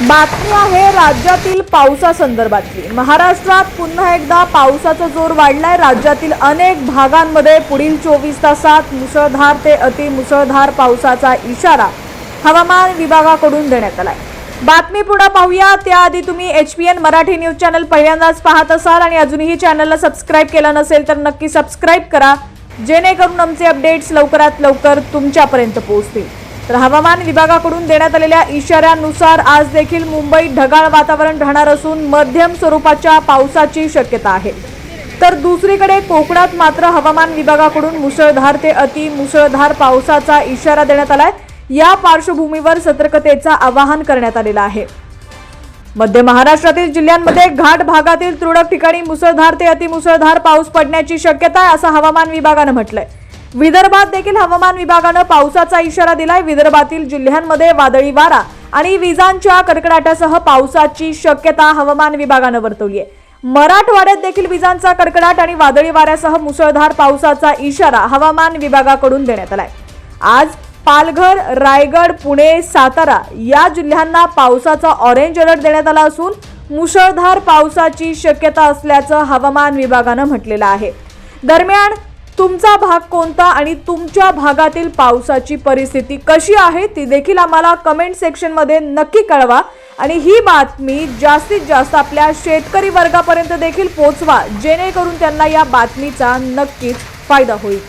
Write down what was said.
बातमी आहे राज्यातील पावसासंदर्भातली. महाराष्ट्रात पुन्हा एकदा पावसाचा जोर वाढलाय. राज्यातील अनेक भागांमध्ये पुढील चोवीस तासात मुसळधार ते अतिमुसळधार पावसाचा इशारा हवामान विभागाकडून देण्यात आलाय. बातमी पुढे पाहूया. त्याआधी तुम्ही H P N Marathi news channel पहिल्यांदाच पाहत असाल आणि अजूनही चॅनलला सबस्क्राईब केलं नसेल तर नक्की सबस्क्राईब करा. जेणेकरून आमचे अपडेट्स लवकरात लवकर तुमच्यापर्यंत पोहोचतील. तर हवामान विभागाकडून देण्यात आलेल्या इशाऱ्यानुसार आज देखील मुंबईत ढगाळ वातावरण राहणार असून मध्यम स्वरूपाच्या पावसाची शक्यता आहे. तर दुसरीकडे कोकणात मात्र हवामान विभागाकडून मुसळधार ते अति मुसळधार पावसाचा इशारा देण्यात आलाय. या पार्श्वभूमीवर सतर्कतेचा आवाहन करण्यात आलेला आहे. मध्य महाराष्ट्रातील जिल्ह्यांमध्ये घाट भागातील तुरळक ठिकाणी मुसळधार ते अतिमुसळधार पाऊस पडण्याची शक्यता आहे असं हवामान विभागानं म्हटलंय. विदर्भात देखील हवामान विभागानं पावसाचा इशारा दिलाय. विदर्भातील जिल्ह्यांमध्ये वादळी वारा आणि विजांच्या कडकडाटासह पावसाची शक्यता हवामान विभागानं वर्तवली आहे मराठवाड्यात देखील विजांचा कडकडाट आणि वादळी वाऱ्यासह मुसळधार पावसाचा इशारा हवामान विभागाकडून देण्यात आलाय. आज पालघर रायगड पुणे सातारा या जिल्ह्यांना पावसाचा ऑरेंज अलर्ट देण्यात आला असून मुसळधार पावसाची शक्यता असल्याचं हवामान विभागानं म्हटलेलं आहे. दरम्यान तुमचा भाग कोणता आणि तुमच्या भागातील पावसाची परिस्थिती कशी आहे ती देखील आम्हाला कमेंट सेक्शनमध्ये नक्की कळवा. आणि ही बातमी जास्तीत जास्त आपल्या शेतकरी वर्गापर्यंत देखील पोचवा जेणेकरून त्यांना या बातमीचा नक्कीच फायदा होईल.